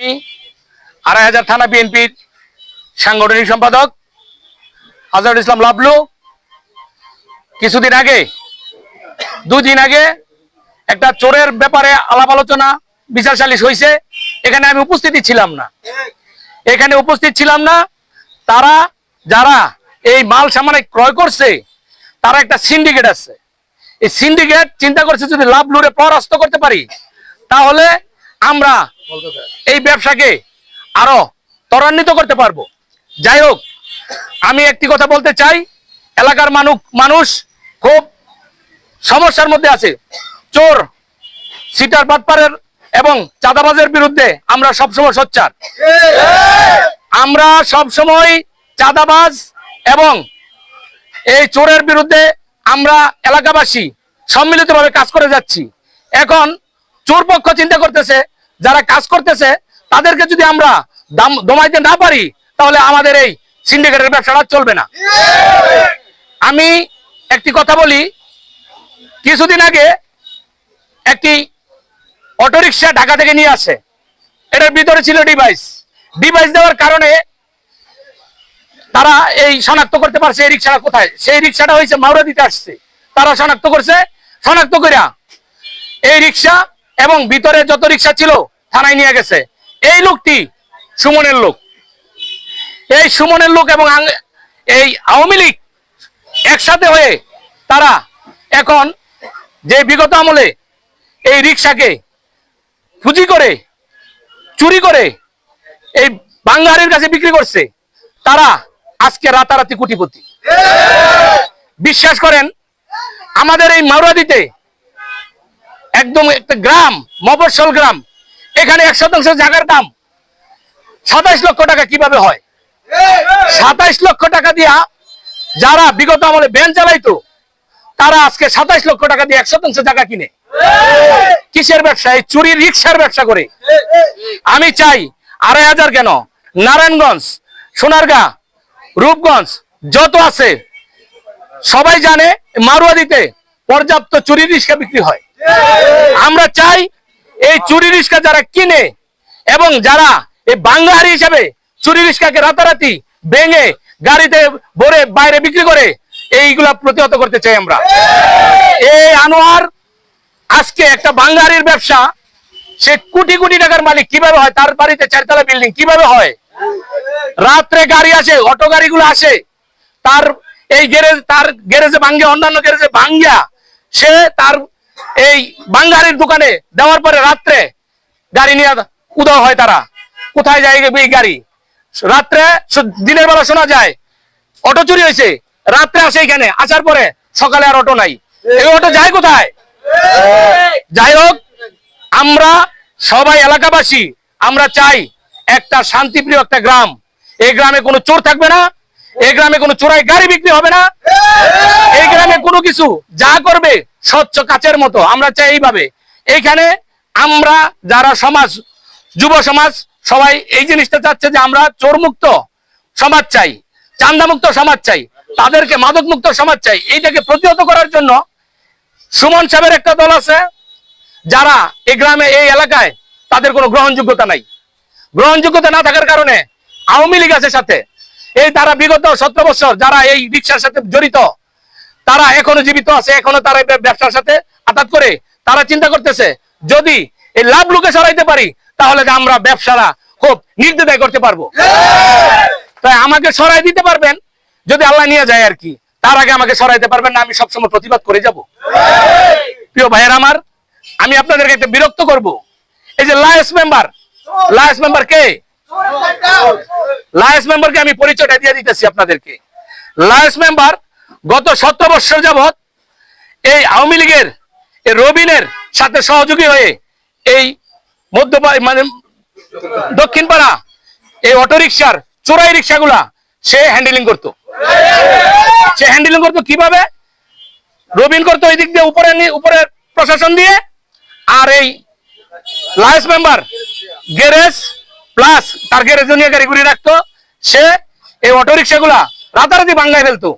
আড়াই হাজার থানা বিএনপির সাংগঠনিক সম্পাদক আজহারুল ইসলাম লাবলু। কিছুদিন আগে, দুদিন আগে একটা চোরের ব্যাপারে আলাপ আলোচনা, বিচার সালিশ হয়েছে এখানে আমি উপস্থিত ছিলাম না। এখানে উপস্থিত ছিলাম না। তারা, যারা এই মাল সামানে ক্রয় করছে, তারা একটা সিন্ডিকেট আছে। এই সিন্ডিকেট চিন্তা করছে যদি লাভ লুরে পরাস্ত করতে পারি, তাহলে আমরা এই ব্যবসাকে আরও ত্বরান্বিত করতে পারব। যাই হোক, আমি একটি কথা বলতে চাই, এলাকার মানুষ মানুষ খুব সমস্যার মধ্যে আছে। চোর, সিটার বাটপারের এবং চাঁদাবাজের বিরুদ্ধে আমরা সবসময় সোচ্চার। আমরা সবসময় চাঁদাবাজ এবং এই চোরের বিরুদ্ধে আমরা এলাকাবাসী সম্মিলিতভাবে কাজ করে যাচ্ছি। এখন চোর পক্ষ চিন্তা করতেছে, যারা কাজ করতেছে, তাদেরকে যদি আমরা দাম দমাইতে না পারি, তাহলে আমাদের এই সিন্ডিকেটের ব্যবসাটা চলবে না। আমি একটি কথা বলি, কিছুদিন আগে একটি অটোরিকশা ঢাকা থেকে নিয়ে আসে। এটার ভিতরে ছিল ডিভাইস ডিভাইস দেওয়ার কারণে তারা এই শনাক্ত করতে পারছে এই রিক্সাটা কোথায়? সেই রিক্সাটা হয়েছে মাউরা দিতে আসছে। তারা শনাক্ত করছে, শনাক্ত করিয়া এই রিক্সা এবং ভিতরে যত রিক্সা ছিল থানায় নিয়ে গেছে। এই লোকটি সুমনের লোক। এই সুমনের লোক এবং এই আওয়ামী লীগ একসাথে হয়ে তারা এখন যে বিগত আমলে এই রিক্সাকে পুঁজি করে, চুরি করে এই বাঙ্গারের কাছে বিক্রি করছে, তারা আজকে রাতারাতি কোটিপতি। বিশ্বাস করেন, আমাদের এই মাওরাদিতে একদম একটা গ্রাম, মফস্বল গ্রাম। এখানে এক শতাংশ জায়গার দাম। সাতাইশ লক্ষ টাকা কীভাবে হয়? সাতাইশ লক্ষ টাকা দিয়া যারা বিগত আমলে ভ্যান চালাইতো, তারা আজকে সাতাইশ লক্ষ টাকা দিয়ে এক শতাংশ জায়গা কিনে। কিসের ব্যবসা? এই চুরি রিক্সার ব্যবসা করে। আমি চাই আড়াই হাজার কেন? নারায়ণগঞ্জ, সোনারগাঁ, রূপগঞ্জ, যত আছে, সবাই জানে মারুয়াদিতে পর্যাপ্ত চুরি রিক্সা বিক্রি হয়। আমরা চাই এই চুরি রিক্সা যারা কিনে এবং যারা এই বাঙ্গাহারি হিসাবে চুরি রিক্সাকে রাতারাতি ভেঙে গাড়িতে ভরে বাইরে বিক্রি করে এইগুলা প্রতিহত করতে চাই আমরা। এই আনোয়ার আজকে একটা বাঙ্গাহারির ব্যবসা, সে কোটি কোটি টাকার মালিক কীভাবে হয়, তার বাড়িতে চারতলা বিল্ডিং কীভাবে হয়? রাত্রে গাড়ি আসে, অটো গাড়িগুলো আসে, তার এই গ্যারেজ, তার গ্যারেজে ভাঙ্গে, অন্যান্য গ্যারেজে ভাঙ্গিয়া সে তার এই বাঙ্গারির দোকানে দেওয়ার পরে রাত্রে গাড়ি নিয়ে উদাও হয় তারা। কোথায় যায় এই গাড়ি? রাত্রে দিনের বেলা শোনা যায়, অটো চুরি হয়েছে। রাত্রে আসে এখানে, আসার পরে সকালে আর অটো নাই। এই অটো যায় কোথায়? যাই হোক, আমরা সবাই এলাকাবাসী, আমরা চাই একটা শান্তিপ্রিয় একটা গ্রাম। এই গ্রামে কোনো চোর থাকবে না এই গ্রামে কোনো চোরাই গাড়ি বিক্রি হবে না। এই গ্রামে কোনো কিছু যা করবে স্বচ্ছ কাচের মতো, আমরা চাই এইভাবে। এইখানে আমরা যারা সমাজ, যুব সমাজ, সবাই এই জিনিসটা চাচ্ছে যে আমরা চোর মুক্ত সমাজ চাই চান্দা মুক্ত সমাজ চাই, তাদেরকে মাদক মুক্ত সমাজ চাই। এইটাকে প্রতিহত করার জন্য সুমন সাহেবের একটা দল আছে, যারা এই গ্রামে, এই এলাকায় তাদের কোনো গ্রহণযোগ্যতা নাই। গ্রহণযোগ্যতা না থাকার কারণে আওয়ামী লীগ আছে সাথে। এই তারা বিগত সতেরো বছর যারা এই রিক্সার সাথে জড়িত, তারা এখনও জীবিত আছে, এখনও তারা ব্যবসার সাথে আঘাত করে। তারা চিন্তা করতেছে, যদি এই লাভ লুকে সরাইতে পারি, তাহলে আমরা ব্যবসারা খুব নির্দ্বিধায় করতে পারব। তাই আমাকে সরাই দিতে পারবেন, যদি আল্লাহ নিয়ে যায় আর কি। তার আগে আমাকে সরাইতে পারবেন না, আমি সবসময় প্রতিবাদ করে যাব। প্রিয় ভাইয়ের আমার, আমি আপনাদেরকে একটা বিরক্ত করব। এই যে লায়েস মেম্বার লায়েস মেম্বার কে? লায়েস মেম্বারকে আমি পরিচয়টা দিয়ে দিতেছি আপনাদেরকে। লায়েস মেম্বার গত সতেরো বছর যাবৎ এই আওয়ামী লীগের রবিনের সাথে সহযোগী হয়ে এই মধ্য মানে দক্ষিণ পাড়া এই অটো রিক্সার চোরাই রিক্সাগুলা সে হ্যান্ডেলিং করতো। সে হ্যান্ডেলিং করতো কীভাবে? রবিন করতো ওই দিক দিয়ে উপরে উপরের প্রশাসন দিয়ে। আর এই লায়েস মেম্বার, গ্যারেজ প্লাস তার গ্যারেজ গাড়ি ঘুরিয়ে রাখতো। সে এই অটো রিক্সাগুলা রাতারাতি বাঙ্গায় ফেলতো।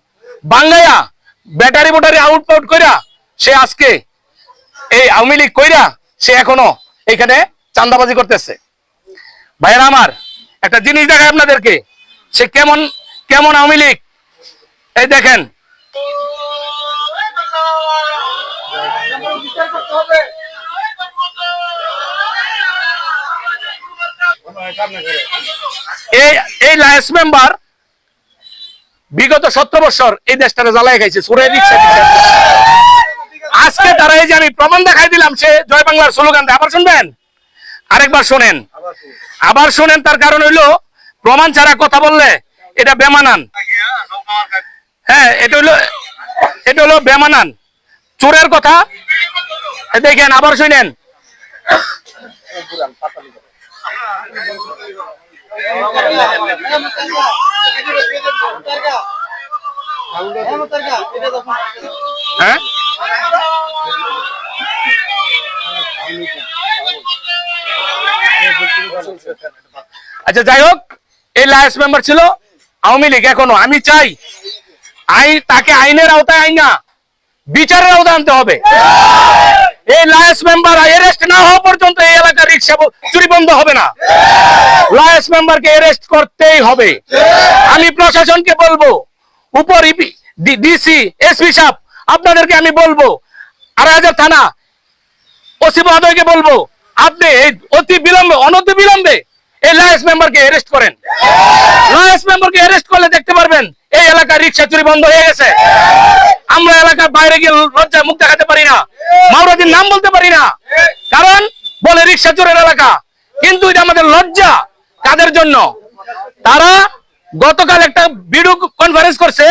বাঙ্গাইয়া ব্যাটারি বোটারি আউট পাউট কইরা সে আজকে এই আওয়ামী লীগ কইরা সে এখনও এখানে চান্দাবাজি করতেছে। ভাইয়েরা আমার, একটা জিনিস দেখায় আপনাদেরকে। সে কেমন কেমন আওয়ামী লীগ? এই দেখেন। এই এই লায়েন্স মেম্বার বিগত সত্তর বছর এই দেশটাকে জ্বালায় খাইছে সুরে টিক্সা। আজকে তারা এই যে আমি প্রমাণ দেখাই দিলাম, সে জয় বাংলার স্লোগান আবার শুনবেন? আরেকবার শোনেন। আবার শোনেন, তার কারণ হইল প্রমাণ ছাড়া কথা বললে এটা বেমানান। হ্যাঁ এটা হইল, এটা হলো বেমানান। চোরের কথা। দেখেন, আবার শুনেন। হ্যাঁ? আচ্ছা যাই হোক, এই লায়েন্স মেম্বার ছিল আওয়ামী লীগ এখনও। আমি চাই আইন তাকে আইনের আওতায় আইন। না বিচারের আওতায় আনতে হবে। এই লায়েন্স মেম্বার অ্যারেস্ট না হওয়া পর্যন্ত এই এলাকার রিক্সা চুরি বন্ধ হবে না। লায়েন্স মেম্বারকে অ্যারেস্ট করতেই হবে। আমি প্রশাসনকে বলব, উপর ডিসি, এসপি সাহেব, আপনাদেরকে আমি বলব আড়াই হাজার থানা, ওসি মহোদয়কে বলব, আপনি এই অতি বিলম্বে, অনতি বিলম্বে এই লায়েন্স মেম্বারকে অ্যারেস্ট করেন। লায়েন্স মেম্বারকে অ্যারেস্ট করলে দেখতে পারবেন এই এলাকার রিক্সা চুরি বন্ধ হয়ে গেছে। আমরা এলাকার বাইরে গিয়ে লজ্জায় মুখ দেখাতে পারি না। মাওরাদির নাম বলতে পারি না। কারণ, বলে রিক্সা চোরের এলাকা। কিন্তু এটা আমাদের লজ্জা। কাদের জন্য? তারা গতকাল একটা ভিডিও কনফারেন্স করছে।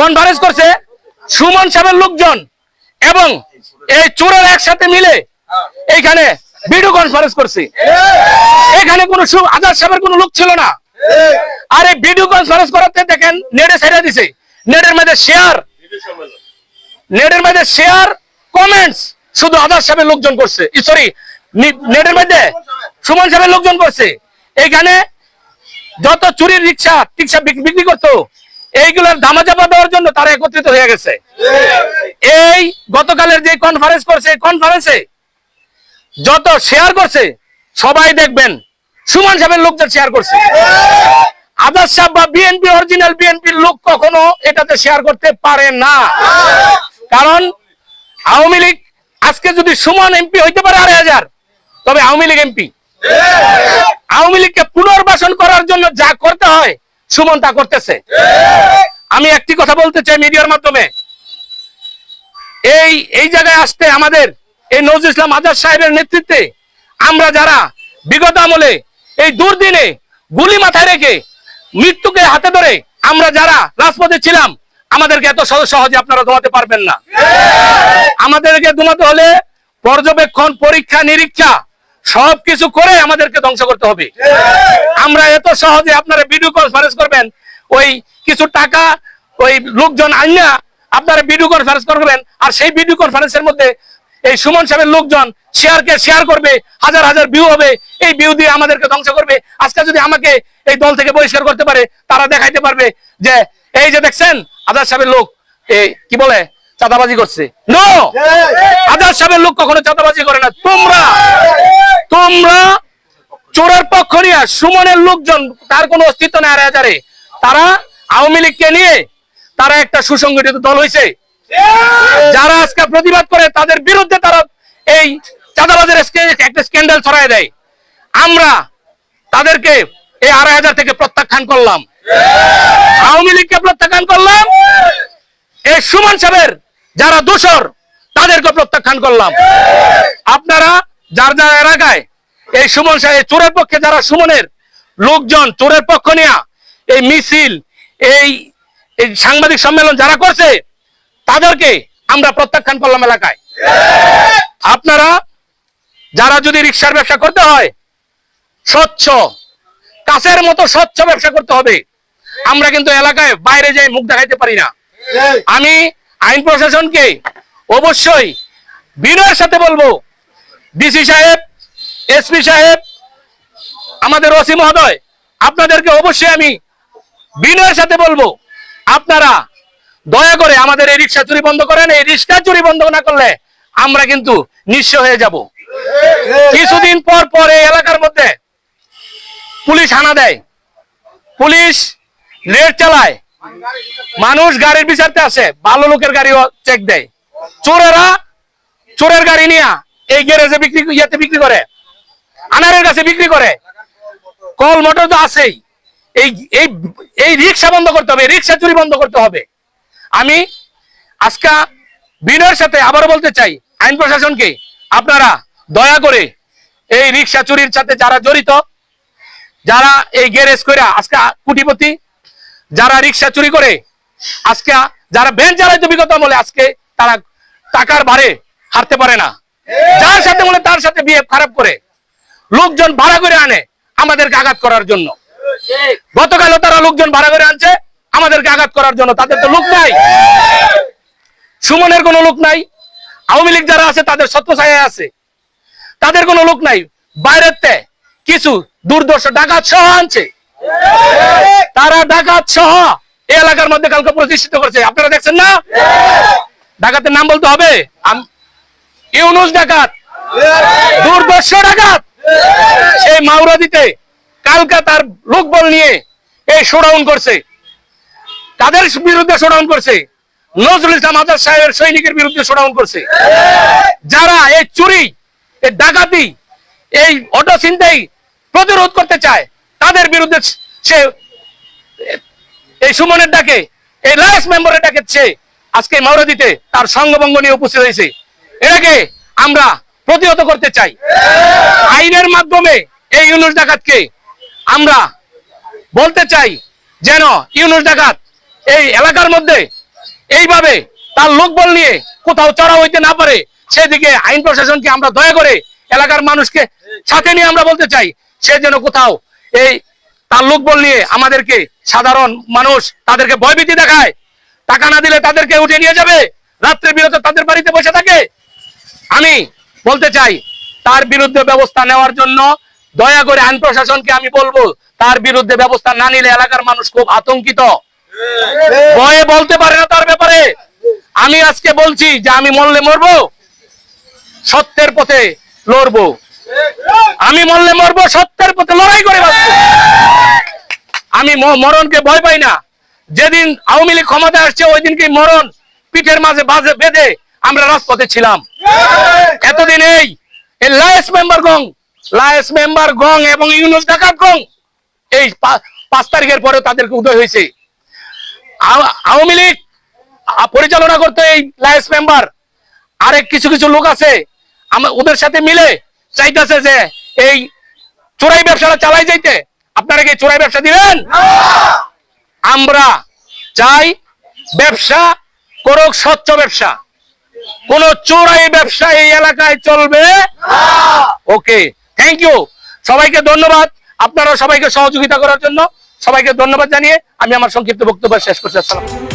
কনফারেন্স করছে সুমন সাহেবের লোকজন এবং এই চোরের একসাথে মিলে এইখানে ভিডিও কনফারেন্স করছে। এখানে কোনো আজাদ সাহেবের কোনো লোক ছিল না। আর ভিডিও কনফারেন্স করাতে দেখেন, নেটে ছেড়ে দিছে। নেটের মধ্যে শেয়ার নেটের মধ্যে শেয়ার কমেন্টস শুধু আদার সাহেবের লোকজন করছে। সরি নেটের মধ্যে সুমন সাহেবের লোকজন করছে। এইখানে যত চুরির রিক্সা বিক- বিক্রি করতো, এইগুলোর ধামাচাপা দেওয়ার জন্য তারা একত্রিত হয়ে গেছে। এই গতকালের যে কনফারেন্স করছে কনফারেন্সে যত শেয়ার করছে, সবাই দেখবেন সুমন সাহেবের লোকজন শেয়ার করছে। আদার সাহেব বা বিএনপি অরিজিনাল বিএনপির লোক কখনো এটাতে শেয়ার করতে পারে না। কারণ আওয়ামী লীগ, আজকে যদি সুমন এমপি হইতে পারে আড়াই হাজার, তবে আওয়ামী লীগ এমপি আওয়ামী লীগকে পুনর্বাসন করার জন্য যা করতে হয়, সুমন তা করতেছে। আমি একটি কথা বলতে চাই মিডিয়ার মাধ্যমে। এই এই জায়গায় আসতে আমাদের এই নজরুল ইসলাম আজাদ সাহেবের নেতৃত্বে আমরা যারা বিগত আমলে এই দুর্দিনে গুলি মাথায় রেখে মৃত্যুকে হাতে ধরে আমরা যারা রাজপথে ছিলাম, আমাদেরকে এত সহজ- আপনারা দমাতে পারবেন না। আমাদেরকে দমাতে হলে পর্যবেক্ষণ, পরীক্ষা, নিরীক্ষা সবকিছু করে আমাদেরকে ধ্বংস করতে হবে। আমরা এত সহজে আপনারা ভিডিও কনফারেন্স করবেন, ওই কিছু টাকা, ওই লোকজন আইনা আপনারা ভিডিও কনফারেন্স করবেন, আর সেই ভিডিও কনফারেন্সের মধ্যে এই সুমন সাহেবের লোকজন শেয়ারকে শেয়ার করবে, হাজার হাজার ভিউ হবে, এই ভিউ দিয়ে আমাদেরকে ধ্বংস করবে। আজকে যদি আমাকে এই দল থেকে বহিষ্কার করতে পারে, তারা দেখাইতে পারবে যে, এই যে দেখছেন, আজাদ সাহেবের লোক এই কি বলে, চাঁদাবাজি করছে। আজাদ সাহেবের লোক কখনো চাঁদাবাজি করে না। তোমরা তোমরা চোরের পক্ষ নিয়ে সুমনের লোকজন, তার কোনো অস্তিত্ব নেই হাজারে। তারা আওয়ামী লীগকে নিয়ে, তারা একটা সুসংগঠিত দল হয়েছে যারা আজকে প্রতিবাদ করে, তাদের বিরুদ্ধে তারা এই চাঁদাবাজের একটা স্ক্যান্ডাল ছড়াই দেয়। আমরা তাদেরকে এই আড়াই হাজার থেকে প্রত্যাখ্যান করলাম। আওয়ামী লীগকে প্রত্যাখ্যান করলাম। এই সুমন সাহেবের যারা দোষর, তাদেরকে প্রত্যাখ্যান করলাম। আপনারা যার যার এলাকায় এই সুমন সাহেব চোরের পক্ষে যারা সুমনের লোকজন চোরের পক্ষ নিয়ে এই মিছিল, এই এই সাংবাদিক সম্মেলন যারা করছে তাদেরকে আমরা প্রত্যাখ্যান করলাম এলাকায়। আপনারা, যারা যদি রিক্সার ব্যবসা করতে হয়, স্বচ্ছ, কাছের মতো স্বচ্ছ ব্যবসা করতে হবে। আমরা কিন্তু এলাকায় বাইরে যাই মুখ দেখাইতে পারি না। আমি আইন প্রশাসনকে অবশ্যই বিনয়ের সাথে বলব, ডিসি সাহেব, এসপি সাহেব, আমাদের ওসি মহোদয়, আপনাদেরকে অবশ্যই আমি বিনয়ের সাথে বলব, আপনারা দয়া করে আমাদের এই রিক্সা চুরি বন্ধ করেন, এই রিক্সা চুরি বন্ধ না করলে আমরা কিন্তু নিঃস্ব হয়ে যাব। কিছুদিন পর পর এই এলাকার মধ্যে পুলিশ হানা দেয়। পুলিশ রেড চালায়। মানুষ গাড়ির বিচারতে আসে, ভালো লোকের গাড়িও চেক দেয়। চোরেরা চোরের গাড়ি নিয়ে এই গ্যারেজে বিক্রি, ইয়েতে বিক্রি করে, আনারের কাছে বিক্রি করে। কল মোটর তো আছেই। এই এই এই রিক্সা বন্ধ করতে হবে রিক্সা চুরি বন্ধ করতে হবে। আমি আজকে বিনয়ের সাথে আবারও বলতে চাই, আইন প্রশাসনকে আপনারা দয়া করে এই রিক্সা চুরির সাথে যারা জড়িত, যারা এই গ্যারেজ করে আজকে কুটিপতি, যারা রিক্সা চুরি করে, আজকে যারা ভ্যান চালাইতো বিগত আমলে আজকে তারা টাকার ভারে হারতে পারে না। যার সাথে বলে তার সাথে বিয়ে খারাপ করে, লোকজন ভাড়া করে আনে আমাদেরকে আঘাত করার জন্য। গতকালও তারা লোকজন ভাড়া করে আনছে আমাদেরকে আঘাত করার জন্য। তাদের তো লোক নাই। সুমনের কোনো লোক নাই। আওয়ামী লীগ যারা আছে, তাদের ছত্রছায়া আছে। তাদের কোনো লোক নাই। বাইরের তে কিছু দুর্দর্শ ডাকাত সহ আনছে। তারা ডাকাত সহ এই এলাকার মধ্যে কালকে প্রতিষ্ঠিত করছে। আপনারা দেখছেন না? ডাকাতের নাম বলতে হবে? ইউনুস ডাকাত দুর্দর্শ ডাকাত। সেই মাওরা দিতে কালকা তার লোকবল নিয়ে এই শোডাউন করছে। কাদের বিরুদ্ধে শোডাউন করছে। নজরুল ইসলাম আজাদ সাহেবের সৈনিকের বিরুদ্ধে শোডাউন করছে। যারা এই চুরি, এই ডাকাতি, এই অটো চিন্তাই প্রতিরোধ করতে চায়, তাদের বিরুদ্ধে সে এই সুমনের ডাকে, এই লাস্ট মেম্বারের ডাকে সে আজকে মাওরাদিতে তার সঙ্গভঙ্গ নিয়ে উপস্থিত হয়েছে। এটাকে আমরা প্রতিহত করতে চাই। আইনের মাধ্যমে এই ইউনুস ডাকাতকে আমরা বলতে চাই যেন ইউনুস ডাকাত এই এলাকার মধ্যে এইভাবে তার লোকবল নিয়ে কোথাও চড়া হইতে না পারে, সেদিকে আইন প্রশাসনকে আমরা দয়া করে এলাকার মানুষকে সাথে নিয়ে আমরা বলতে চাই, সে যেন কোথাও এই তার লোকবল নিয়ে আমাদেরকে সাধারণ মানুষ তাদেরকে ভয়ভীতি দেখায়, টাকা না দিলে তাদেরকে উঠে নিয়ে যাবে, রাত্রে বিরত তাদের বাড়িতে বসে থাকে। আমি বলতে চাই, তার বিরুদ্ধে ব্যবস্থা নেওয়ার জন্য দয়া করে আইন প্রশাসনকে আমি বলব, তার বিরুদ্ধে ব্যবস্থা না নিলে এলাকার মানুষ খুব আতঙ্কিত। ভয়ে বলতে পারে না তার ব্যাপারে। আমি আজকে বলছি যে আমি মরলে মরবো, সত্যের পথে লড়বো। আমি মরলে মরবো, সত্যের পথে লড়াই করে আমি মরণকে ভয় পাই না। যেদিন আওয়ামী লীগ ক্ষমতায় আসছে ওই দিনকে মরণ পিঠের মাঝে বাজে বেঁধে আমরা রাজপথে ছিলাম। এতদিন এই লায়েস মেম্বার গং, লায়েস মেম্বার গং এবং ইউনুস ডাকাত গং, এই পাঁচ তারিখের পরে তাদেরকে উদয় হয়েছে। আওয়ামী লীগ পরিচালনা করতে এই লায়েস মেম্বার। আরেক কিছু কিছু লোক আছে আমরা ওদের সাথে মিলে চাইতেছে যে এই চোরাই ব্যবসাটা চালাই যাইতে। আপনারা কি চোরাই ব্যবসা দিবেন? আমরা চাই ব্যবসা করুক স্বচ্ছ ব্যবসা। কোন চোরাই ব্যবসা এই এলাকায় চলবে ওকে থ্যাংক ইউ সবাইকে ধন্যবাদ। আপনারা সবাইকে সহযোগিতা করার জন্য। সবাইকে ধন্যবাদ জানিয়ে আমি আমার সংক্ষিপ্ত বক্তব্য শেষ করছি। আসসালাম